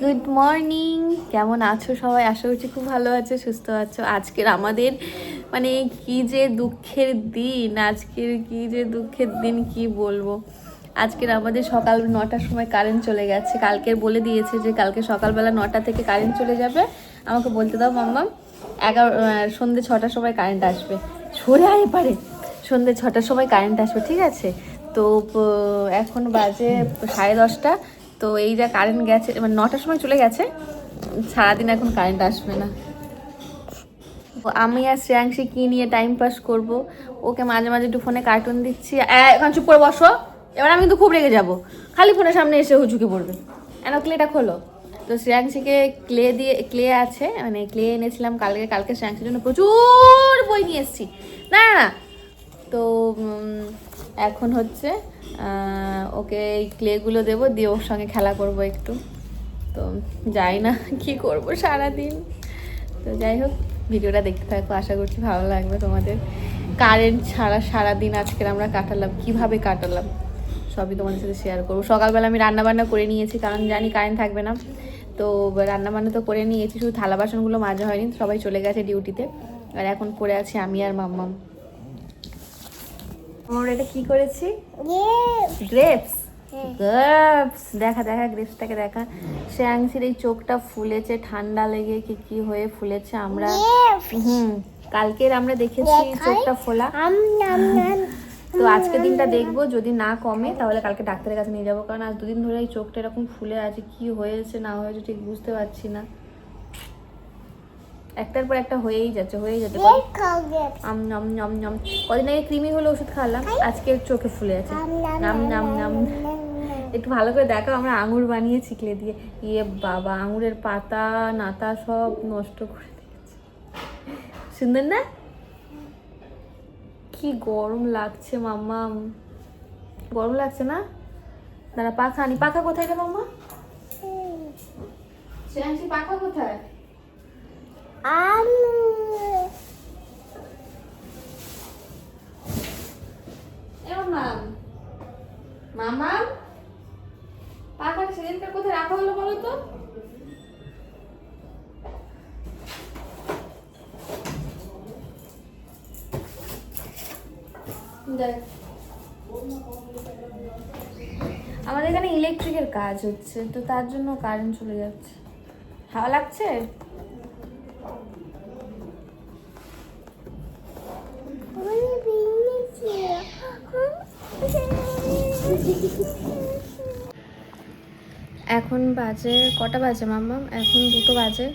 Good morning কেমন আছো সবাই? আশা করছি খুব ভালো আছো, সুস্থ আছো। আজকের আমাদের মানে কি যে দুঃখের দিন, আজকের কি যে দুঃখের দিন কি বলব? আজকের আমাদের সকাল নটার সময় কারেন্ট চলে গেছে। কালকের বলে দিয়েছে যে কালকে সকালবেলা নটা থেকে কারেন্ট চলে যাবে। আমাকে বলতে দাও মাম্মাম, এগারো সন্ধ্যে ছটার সময় কারেন্ট আসবে। সরে আয় পারে সন্ধ্যে ছটার সময় কারেন্ট আসবে, ঠিক আছে? তো এখন বাজে সাড়ে দশটা। তো এই যা কারেন্ট গেছে মানে নটার সময় চলে গেছে। সারাদিন এখন কারেন্ট আসবে না। আমি আর শ্রেয়াংশী কি নিয়ে টাইম পাস করব? ওকে মাঝে মাঝে একটু ফোনে কার্টুন দিচ্ছি। এখন চুপ করে বসো। এবার আমি কিন্তু খুব রেগে যাব। খালি ফোনের সামনে এসে ঝুঁকে পড়বে। এন ক্লেটা খোলো। তো শ্রেয়াংশীকে ক্লে দিয়ে ক্লে আছে মানে ক্লে এনেছিলাম কালকে কালকে শ্রেয়াংশীর জন্য প্রচুর বই নিয়ে এসেছি। না না তো এখন হচ্ছে ওকে এই ক্লেগুলো দেবো, দিয়ে ওর সঙ্গে খেলা করব একটু। তো যাই না কি করব সারাদিন। তো যাই হোক, ভিডিওটা দেখতে থাকো, আশা করছি ভালো লাগবে তোমাদের। কারেন্ট ছাড়া সারাদিন আজকের আমরা কাটালাম, কীভাবে কাটালাম, সবই তোমাদের সাথে শেয়ার করব। সকালবেলা আমি রান্না বান্না করে নিয়েছি, কারণ জানি কারেন্ট থাকবে না। তো রান্না বান্না তো করে নিয়েছি, শুধু থালা বাসনগুলো মাজা হয়নি, সবাই চলে গেছে ডিউটিতে আর এখন পড়ে আছি আমি আর মাম্মাম। আমরা এটা কি করেছি? গ্রেপস গ্রেপস দেখা দেখা গ্রেপসটাকে দেখা। শ্রেয়াংশীর এই চোখটা ফুলেছে ঠান্ডা লেগে কি কি হয়ে ফুলেছে আমরা হুম কালকের আমরা দেখেছি চোখটা ফোলা। তো আজকে দিনটা দেখব যদি না কমে তাহলে কালকে ডাক্তারের কাছে নিয়ে যাব। কারণ আজ দুদিন ধরে এই চোখটা এরকম ফুলে আছে কি হয়েছে না হয়েছে ঠিক বুঝতে পারছি না। একটার পর একটা হয়েই যাচ্ছে হয়েই যাচ্ছে। আম নাম নাম নাম কদিন আগে ক্রিমি হলে ওষুধ খাওয়ালাম আজকে চোখে ফুলে আছে। নাম নাম নাম। একটু ভালো করে দেখো আমরা আঙুর বানিয়ে ক্লে দিয়ে। ইয়ে বাবা আঙুরের পাতা নাতা সব নষ্ট করে দিয়েছে। সুন্দর না? কি গরম লাগছে মাম্মা। গরম লাগছে না? দাঁড়া পাখা আনি। পাখা কোথায় রে মাম্মা? শ্রেয়াংশী পাখা কোথায়? এ মাম? কোথায় রাখা হলো বলো তো? আমাদের এখানে ইলেকট্রিকের কাজ হচ্ছে, তো তার জন্য কারেন্ট চলে যাচ্ছে। হাওয়া লাগছে? এখন বাজে, কটা বাজে মাম্মা এখন দুটো বাজে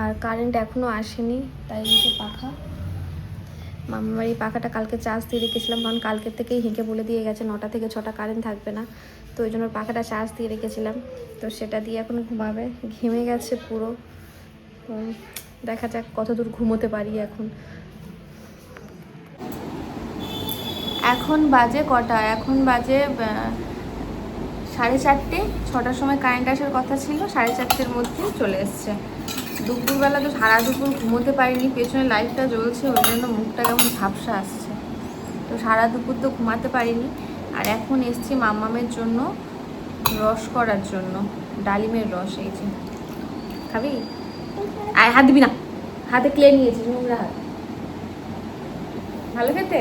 আর কারেন্ট এখনও আসেনি, তাই হচ্ছে পাখা। মামার এই পাখাটা কালকে চার্জ দিয়ে রেখেছিলাম, কারণ কালকের থেকেই হেঁকে বলে দিয়ে গেছে, নটা থেকে ছটা কারেন্ট থাকবে না। তো ওই জন্য পাখাটা চার্জ দিয়ে রেখেছিলাম। তো সেটা দিয়ে এখন ঘুমাবে। ঘেমে গেছে পুরো। দেখা যাক কত দূর ঘুমোতে পারি এখন। এখন বাজে কটা? এখন বাজে সাড়ে চারটে। ছটার সময় কারেন্ট আসার কথা ছিল, সাড়ে চারটের মধ্যে চলে এসছে। দুপুরবেলা তো সারা দুপুর ঘুমোতে পারিনি, পেছনে লাইটটা জ্বলছে, ওই জন্য মুখটা কেমন ঝাপসা আসছে। তো সারা দুপুর তো ঘুমাতে পারিনি। আর এখন এসছি মাম্মামের জন্য রস করার জন্য, ডালিমের রস, এই যে। খাবি? আর হাত দিবি না। হাতে ক্লে নিয়েছিস হাত। ভালো খেতে?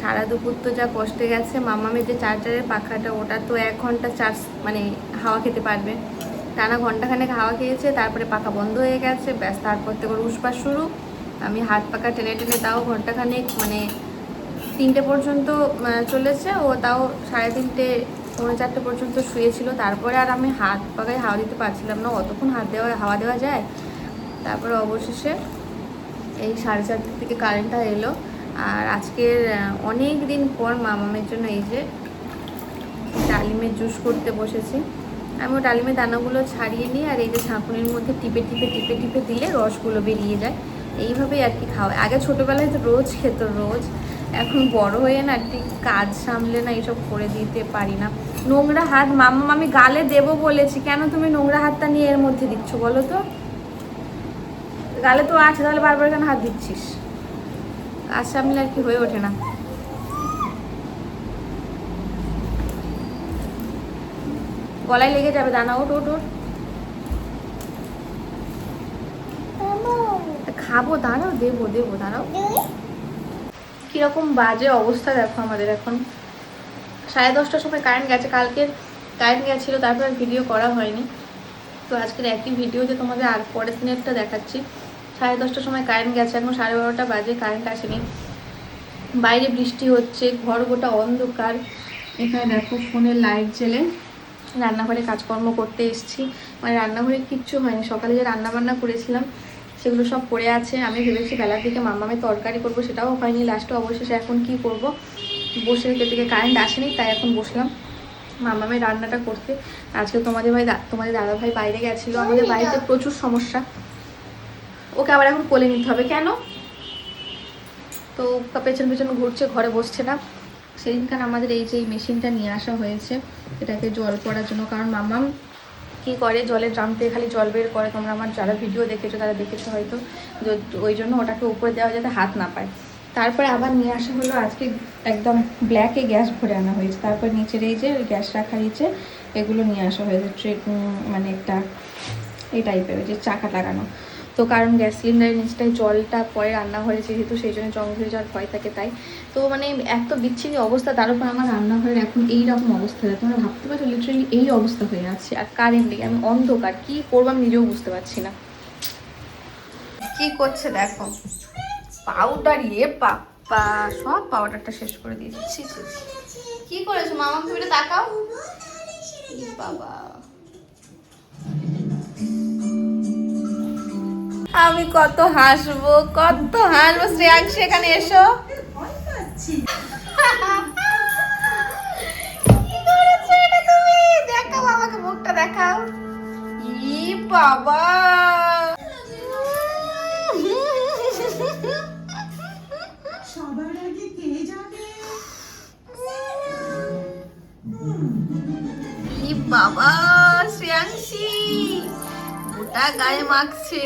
সারা দুপুর তো যা কষ্টে গেছে, মামামের যে চার্জারের পাখাটা, ওটা তো এক ঘণ্টা চার্জ মানে হাওয়া খেতে পারবে। টানা ঘন্টাখানেক হাওয়া খেয়েছে, তারপরে পাখা বন্ধ হয়ে গেছে, ব্যাস তারপর থেকে উসপাস শুরু। আমি হাত পাখা টেনে টেনে তাও ঘন্টাখানেক মানে তিনটে পর্যন্ত চলেছে। ও তাও সাড়ে তিনটে, পৌনে চারটে পর্যন্ত শুয়েছিল। তারপরে আর আমি হাত পাখায় হাওয়া দিতে পারছিলাম না। অতক্ষণ হাত দেওয়া, হাওয়া দেওয়া যায়। তারপরে অবশেষে এই সাড়ে চারটের থেকে কারেন্টটা এলো। আর আজকের অনেক দিন পর মামামের জন্য এই যে ডালিমের জুস করতে বসেছি। আমি ও ডালিমের দানাগুলো ছাড়িয়ে নিই আর এই যে ছাঁকুনির মধ্যে টিপে টিপে টিপে টিপে দিলে রসগুলো বেরিয়ে যায়। এইভাবেই আর কি খাওয়া। আগে ছোটোবেলায় তো রোজ খেত, রোজ। এখন বড় হয়ে না ঠিক কাজ সামলে না এইসব করে দিতে পারি না। নোংরা হাত মামা আমি গালে দেবো বলেছি। কেন তুমি নোংরা হাতটা নিয়ে এর মধ্যে দিচ্ছ বলো তো? গালে তো আছে, তাহলে বারবার কেন হাত দিচ্ছিস? কাজ সামলে আর কি হয়ে ওঠে না? গলায় লেগে যাবে দানা ওট ওট ওট খাব, দাঁড়াও, দেবো দেবো, দাঁড়াও। কীরকম বাজে অবস্থা দেখো আমাদের এখন। সাড়ে দশটার সময় কারেন্ট গেছে, কালকের কারেন্ট গেছিল, তারপর ভিডিও করা হয়নি। তো আজকের একই ভিডিওতে তোমাদের আর পরের দিনেরটা দেখাচ্ছি। সাড়ে দশটার সময় কারেন্ট গেছে, এখন সাড়ে বারোটা বাজে কারেন্ট আসেনি। বাইরে বৃষ্টি হচ্ছে, ঘর গোটা অন্ধকার। এখানে দেখো ফোনের লাইট জ্বেলে রান্নাঘরে কাজকর্ম করতে এসেছি। মানে রান্নাঘরে কিচ্ছু হয়নি, সকালে যে রান্নাবান্না করেছিলাম, সেগুলো সব পড়ে আছে। আমি ভেবেছি বেলার দিকে মামামে তরকারি করব, সেটাও হয়নি লাস্টে অবশেষে। এখন কি করব? বসে থেকে কারেন্ট আসেনি, তাই এখন বসলাম মামামে রান্নাটা করতে। আজকে তোমাদের ভাই তোমাদের দাদা ভাই বাইরে গেছিল, আমাদের বাড়িতে প্রচুর সমস্যা। ওকে আবার এখন কোলে নিতে হবে। কেন? তো পেছন পেছন ঘুরছে, ঘরে বসছে না। সেদিনকার আমাদের এই যে এই মেশিনটা নিয়ে আসা হয়েছে, এটাকে জল পড়ার জন্য। কারণ মামাম কি করে? জলের ড্রাম খালি জল বের করে। তোমরা আমার যারা ভিডিও দেখেছ, তারা দেখেছ হয়তো। ওই জন্য ওটাকে উপরে দেওয়া যাতে হাত না পায়। তারপরে আবার নিয়ে আসা হলো। আজকে একদম ব্ল্যাকে গ্যাস ভরে আনা হয়েছে। তারপর নিচের এই যে ওই গ্যাস রাখা নিচে এগুলো নিয়ে আসা হয়েছে। ট্রে মানে একটা এই টাইপের ওই যে চাকা লাগানো। তো কারণ গ্যাস সিলিন্ডারের নিচটায় জলটা পরে রান্নাঘরে যেহেতু সেই জন্য জং ধরে যাওয়ার ভয় থাকে তাই। তো মানে এত বিচ্ছিরি অবস্থা, তার উপর আমার রান্নাঘরের এখন এই রকম অবস্থা, তোমরা ভাবতে পারছ লিটারেলি এই অবস্থা হয়ে আছে আর কারেন্ট নেই, আমি অন্ধকার, কি করব আমি নিজেও বুঝতে পারছি না। কি করছে দেখো পাউডার ইয়ে পাপ্পা, সব পাউডারটা শেষ করে দিয়েছি। কি করেছ মামা, তুমি তাকাও। বাবা। আমি কত হাসবো কত হাসবো। শ্রেয়াংশ এখানে এসো। দেখাও আমাকে মুখটা দেখাও। ই বাবা। সবার আগে কে যাবে ই বাবা শ্রেয়াংশী। গোটা গায়ে মাখছে।